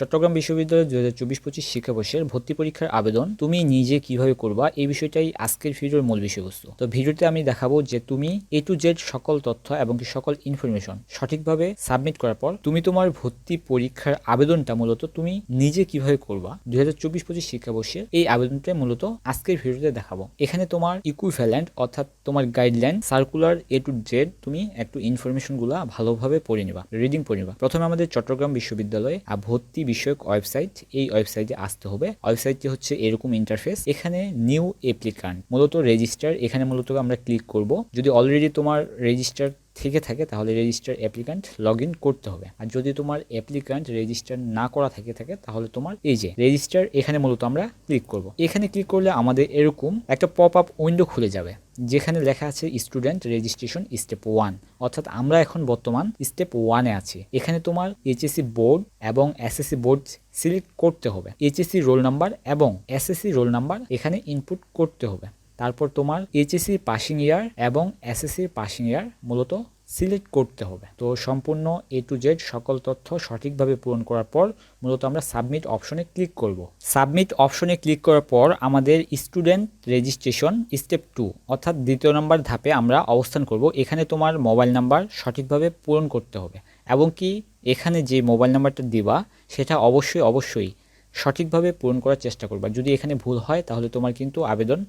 চট্টগ্রাম বিশ্ববিদ্যালয়ের দু হাজার চব্বিশ পঁচিশ শিক্ষাবর্ষের ভর্তি পরীক্ষার আবেদন তুমি নিজে কীভাবে করবা এই বিষয়টাই আজকের ভিডিওর মূল বিষয়বস্তু। তো ভিডিওতে আমি দেখাবো যে তুমি এ টু জেড সকল তথ্য এবং কি সকল ইনফরমেশন সঠিকভাবে সাবমিট করার পর তুমি তোমার ভর্তি পরীক্ষার আবেদনটা মূলত তুমি নিজে কীভাবে করবা। দু হাজার চব্বিশ পঁচিশ শিক্ষাবর্ষের এই আবেদনটা মূলত আজকের ভিডিওতে দেখাবো। এখানে তোমার ইকুইভ্যালেন্ট অর্থাৎ তোমার guideline circular A to Z তুমি একটু ইনফরমেশনগুলো ভালোভাবে পড়ে নিবা রিডিং পড়ে নিবা। প্রথমে আমাদের চট্টগ্রাম বিশ্ববিদ্যালয়ে ভর্তি বিষয়ক ওয়েবসাইট, এই ওয়েবসাইটে আসতে হবে। ওয়েবসাইটটি হচ্ছে এরকম ইন্টারফেস এখানে নিউ অ্যাপ্লিকান্ট মূলত রেজিস্টার এখানে মূলত আমরা ক্লিক করব। যদি অলরেডি তোমার রেজিস্টার থেকে থাকে, তাহলে রেজিস্টার অ্যাপ্লিকান্ট লগ করতে হবে। আর যদি তোমার অ্যাপ্লিকান্ট রেজিস্টার না করা থেকে থাকে, তাহলে তোমার এই যে রেজিস্টার এখানে মূলত আমরা ক্লিক করব। এখানে ক্লিক করলে আমাদের এরকম একটা পপ আপ উইন্ডো খুলে যাবে, যেখানে লেখা আছে স্টুডেন্ট রেজিস্ট্রেশন স্টেপ ওয়ান অর্থাৎ আমরা এখন বর্তমান স্টেপ ওয়ানে আছি। এখানে তোমার এইচএসসি বোর্ড এবং এসএসসি বোর্ড সিলেক্ট করতে হবে। এইচএসসি রোল নাম্বার এবং এসএসসি রোল নাম্বার এখানে ইনপুট করতে হবে। তারপর তোমার এইচএসসি পাসিং ইয়ার এবং এসএসসি পাসিং ইয়ার মূলত সিলেক্ট করতে হবে। তো সম্পূর্ণ এ টু জেড সকল তথ্য সঠিকভাবে পূরণ করার পর মূলত আমরা সাবমিট অপশনে ক্লিক করব। সাবমিট অপশনে ক্লিক করার পর আমাদের স্টুডেন্ট রেজিস্ট্রেশন স্টেপ টু অর্থাৎ দ্বিতীয় নম্বর ধাপে আমরা অবস্থান করব। এখানে তোমার মোবাইল নাম্বার সঠিকভাবে পূরণ করতে হবে এবং কি এখানে যে মোবাইল নাম্বারটা দিবা সেটা অবশ্যই অবশ্যই সঠিকভাবে পূরণ করার চেষ্টা করবা। যদি এখানে ভুল হয় তাহলে তোমার কিন্তু আবেদন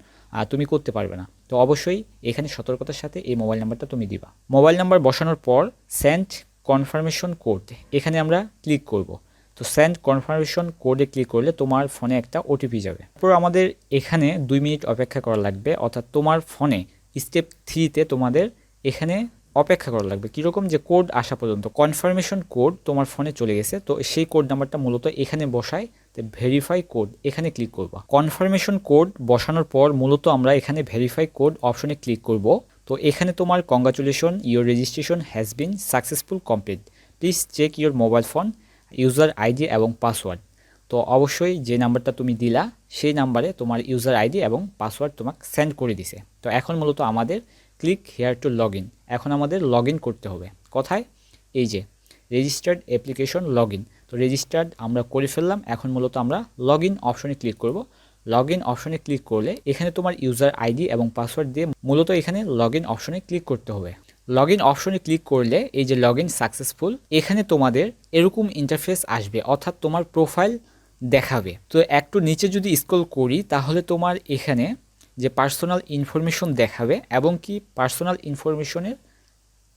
তুমি করতে পারবে না। তো অবশ্যই এখানে সতর্কতার সাথে এই মোবাইল নাম্বারটা তুমি দিবা। মোবাইল নাম্বার বসানোর পর সেন্ড কনফার্মেশন কোড এখানে আমরা ক্লিক করব। তো সেন্ড কনফার্মেশন কোডে ক্লিক করলে তোমার ফোনে একটা ওটিপি যাবে। তারপর আমাদের এখানে দুই মিনিট অপেক্ষা করা লাগবে। অর্থাৎ তোমার ফোনে স্টেপ থ্রিতে তোমাদের এখানে অপেক্ষা করা লাগবে। কীরকম যে কোড আসা পর্যন্ত কনফার্মেশন কোড তোমার ফোনে চলে গেছে। তো সেই কোড নাম্বারটা মূলত এখানে বসায় তো ভেরিফাই কোড এখানে ক্লিক করবা। কনফার্মেশন কোড বসানোর পর মূলত আমরা এখানে ভেরিফাই কোড অপশনে ক্লিক করব। তো এখানে তোমার congratulation your registration has been successful complete please check your mobile phone user ID এবং পাসওয়ার্ড তো অবশ্যই যে নাম্বারটা তুমি দিলা, সেই নাম্বারে তোমার ইউজার আইডি এবং পাসওয়ার্ড তোমাকে সেন্ড করে দিছে। তো এখন মূলত আমাদের ক্লিক হেয়ার টু লগ এখন আমাদের লগ করতে হবে। কোথায় এই যে রেজিস্টার্ড অ্যাপ্লিকেশন লগ তো রেজিস্টার্ড আমরা করে ফেললাম। এখন মূলত আমরা লগ ইন অপশনে ক্লিক করব। লগ ইন অপশনে ক্লিক করলে এখানে তোমার ইউজার আইডি এবং পাসওয়ার্ড দিয়ে মূলত এখানে লগ ইন অপশনে ক্লিক করতে হবে। লগ ইন অপশনে ক্লিক করলে এই যে লগ ইন সাকসেসফুল এখানে তোমাদের এরকম ইন্টারফেস আসবে, অর্থাৎ তোমার প্রোফাইল দেখাবে। তো একটু নিচে যদি স্ক্রল করি, তাহলে তোমার এখানে যে পার্সোনাল ইনফরমেশন দেখাবে এবং কি পার্সোনাল ইনফরমেশনের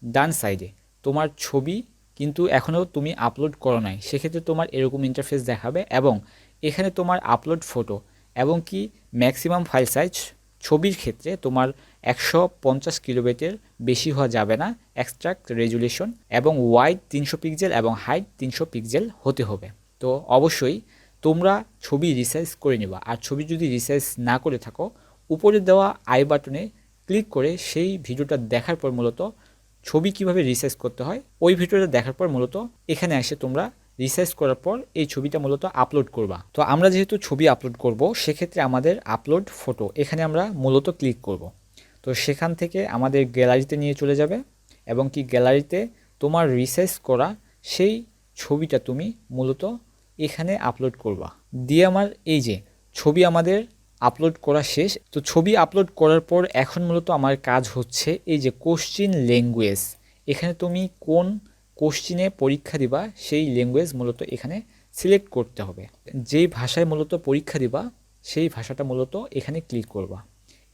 ডান সাইডে তোমার ছবি কিন্তু এখনও তুমি আপলোড করো নাই। সেক্ষেত্রে তোমার এরকম ইন্টারফেস দেখাবে এবং এখানে তোমার আপলোড ফটো এবং কি ম্যাক্সিমাম ফাইল সাইজ ছবির ক্ষেত্রে তোমার একশো পঞ্চাশ কিলোমিটার বেশি হওয়া যাবে না। এক্সট্রাক্ট রেজুলেশন এবং ওয়াইড তিনশো পিক্সেল এবং হাইট তিনশো পিক্সেল হতে হবে। তো অবশ্যই তোমরা ছবি রিসাইজ করে নেবা। আর ছবি যদি রিসাইজ না করে থাকো, উপরে দেওয়া আই বাটনে ক্লিক করে সেই ভিডিওটা দেখার পর মূলত ছবি কীভাবে রিসাইজ করতে হয়, ওই ভিডিওটা দেখার পর মূলত এখানে এসে তোমরা রিসাইজ করার পর এই ছবিটা মূলত আপলোড করবা। তো আমরা যেহেতু ছবি আপলোড করব, সেক্ষেত্রে আমাদের আপলোড ফটো এখানে আমরা মূলত ক্লিক করব। তো সেখান থেকে আমাদের গ্যালারিতে নিয়ে চলে যাবে এবং কি গ্যালারিতে তোমার রিসাইজ করা সেই ছবিটা তুমি মূলত এখানে আপলোড করবা। দিয়ে আমার এই যে ছবি আমাদের আপলোড করা শেষ। তো ছবি আপলোড করার পর এখন মূলত আমার কাজ হচ্ছে এই যে কোশ্চিন ল্যাঙ্গুয়েজ এখানে তুমি কোন কোশ্চিনে পরীক্ষা দিবা, সেই ল্যাঙ্গুয়েজ মূলত এখানে সিলেক্ট করতে হবে। যেই ভাষায় মূলত পরীক্ষা দিবা, সেই ভাষাটা মূলত এখানে ক্লিক করবা।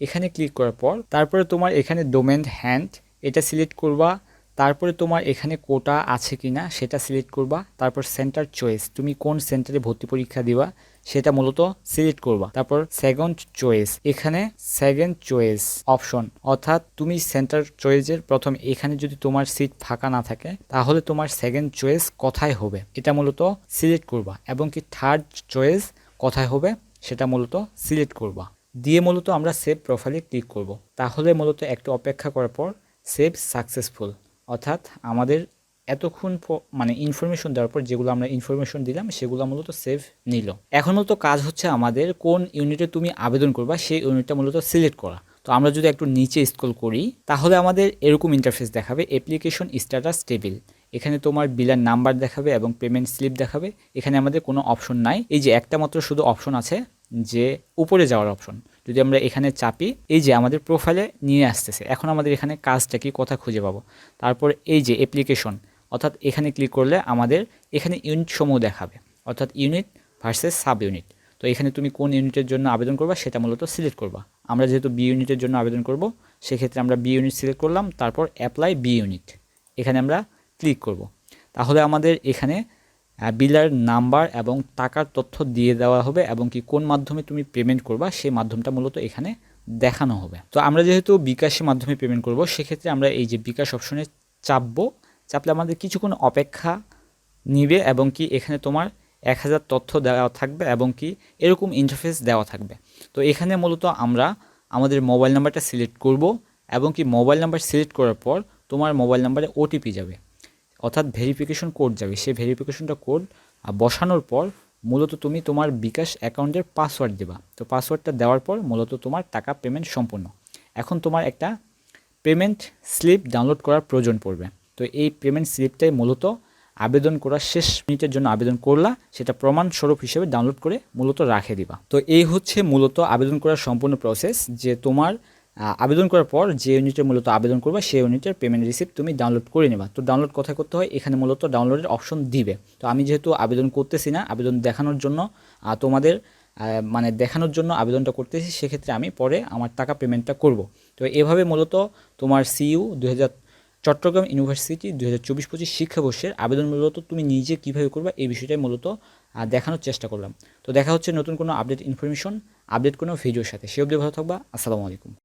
এখানে ক্লিক করার পর, তারপরে তোমার এখানে ডোমেন হ্যান্ড এটা সিলেক্ট করবা। তারপরে তোমার এখানে কোটা আছে কি না সেটা সিলেক্ট করবা। তারপর সেন্টার চয়েস তুমি কোন সেন্টারে ভর্তি পরীক্ষা দিবা সেটা মূলত সিলেক্ট করবা। তারপর সেকেন্ড চয়েস এখানে সেকেন্ড চয়েস অপশন অর্থাৎ তুমি সেন্টার চয়েসের প্রথম এখানে যদি তোমার সিট ফাঁকা না থাকে, তাহলে তোমার সেকেন্ড চয়েস কোথায় হবে? এটা মূলত সিলেক্ট করবা এবং কি থার্ড চয়েস কোথায় হবে সেটা মূলত সিলেক্ট করবা। দিয়ে মূলত আমরা সেভ প্রোফাইলে ক্লিক করব। তাহলে মূলত একটু অপেক্ষা করার পর সেভ সাকসেসফুল অর্থাৎ আমাদের এতক্ষণ মানে ইনফরমেশন দেওয়ার পর যেগুলো আমরা ইনফরমেশন দিলাম, সেগুলো মূলত সেভ নিল। এখন মূলত কাজ হচ্ছে আমাদের কোন ইউনিটে তুমি আবেদন করবা, সেই ইউনিটটা মূলত সিলেক্ট করা। তো আমরা যদি একটু নিচে স্ক্রল করি, তাহলে আমাদের এরকম ইন্টারফেস দেখাবে অ্যাপ্লিকেশন স্ট্যাটাস টেবিল এখানে তোমার বিলের নাম্বার দেখাবে এবং পেমেন্ট স্লিপ দেখাবে। এখানে আমাদের কোনো অপশন নাই। এই যে একটা মাত্র শুধু অপশন আছে যে উপরে যাওয়ার অপশন যদি আমরা এখানে চাপি, এই যে আমাদের প্রোফাইলে নিয়ে আসতেছে। এখন আমাদের এখানে কাজটা কি, কথা খুঁজে পাবো। তারপর এই যে অ্যাপ্লিকেশন অর্থাৎ এখানে ক্লিক করলে আমাদের এখানে ইউনিট সমূহ দেখাবে। অর্থাৎ ইউনিট ভার্সেস সাব ইউনিট তো এখানে তুমি কোন ইউনিটের জন্য আবেদন করবা, সেটা মূলত সিলেক্ট করবা। আমরা যেহেতু বি ইউনিটের জন্য আবেদন করব, সেক্ষেত্রে আমরা বি ইউনিট সিলেক্ট করলাম, তারপর অ্যাপ্লাই বি ইউনিট এখানে আমরা ক্লিক করব। তাহলে আমাদের এখানে বিলার নাম্বার এবং টাকার তথ্য দিয়ে দেওয়া হবে এবং কি কোন মাধ্যমে তুমি পেমেন্ট করবা সেই মাধ্যমটা মূলত এখানে দেখানো হবে। তো আমরা যেহেতু বিকাশের মাধ্যমে পেমেন্ট করব, সেক্ষেত্রে আমরা এই যে বিকাশ অপশনে চাপবো। চাপলে আমাদের কিছুক্ষণ অপেক্ষা নিবে এবং কি এখানে তোমার এক হাজার তথ্য দেওয়া থাকবে এবং কি এরকম ইন্টারফেস দেওয়া থাকবে। তো এখানে মূলত আমরা আমাদের মোবাইল নাম্বারটা সিলেক্ট করব এবং কি মোবাইল নাম্বার সিলেক্ট করার পর তোমার মোবাইল নাম্বারে ওটিপি যাবে। অর্থাৎ ভেরিফিকেশন কোড যাবে। সেই ভেরিফিকেশনটা কোড বসানোর পর মূলত তুমি তোমার বিকাশ অ্যাকাউন্টের পাসওয়ার্ড দেবা। তো পাসওয়ার্ডটা দেওয়ার পর মূলত তোমার টাকা পেমেন্ট সম্পূর্ণ এখন তোমার একটা পেমেন্ট স্লিপ ডাউনলোড করার প্রয়োজন পড়বে। তো এই পেমেন্ট স্লিপটাই মূলত আবেদন করার শেষ মিনিটের জন্য আবেদন করলা, সেটা প্রমাণস্বরূপ হিসেবে ডাউনলোড করে মূলত রাখে দিবা। তো এই হচ্ছে মূলত আবেদন করার সম্পূর্ণ প্রসেস যে তোমার আবেদন করার পর যে ইউনিটে মূলত আবেদন করবে, সেই ইউনিটের পেমেন্ট রিসিপ্ট তুমি ডাউনলোড করে নেবা। তো ডাউনলোড কোথায় করতে হয়, এখানে মূলত ডাউনলোডের অপশন দিবে। তো আমি যেহেতু আবেদন করতেছি না, আবেদন দেখানোর জন্য তোমাদের মানে দেখানোর জন্য আবেদনটা করতেছি, সেক্ষেত্রে আমি পরে আমার টাকা পেমেন্টটা করব। তো এভাবে মূলত তোমার সিইউ দু হাজার চট্টগ্রাম ইউনিভার্সিটি দু হাজার চব্বিশ পঁচিশ শিক্ষাবর্ষের আবেদন মূলত তুমি নিজে কীভাবে করবে, এই বিষয়টাই মূলত দেখানোর চেষ্টা করলাম। তো দেখা হচ্ছে নতুন কোনো আপডেট ইনফরমেশন আপডেট কোনো ভিডিওর সাথে। সে অবধি ভালো থাকবা, আসসালামু আলাইকুম।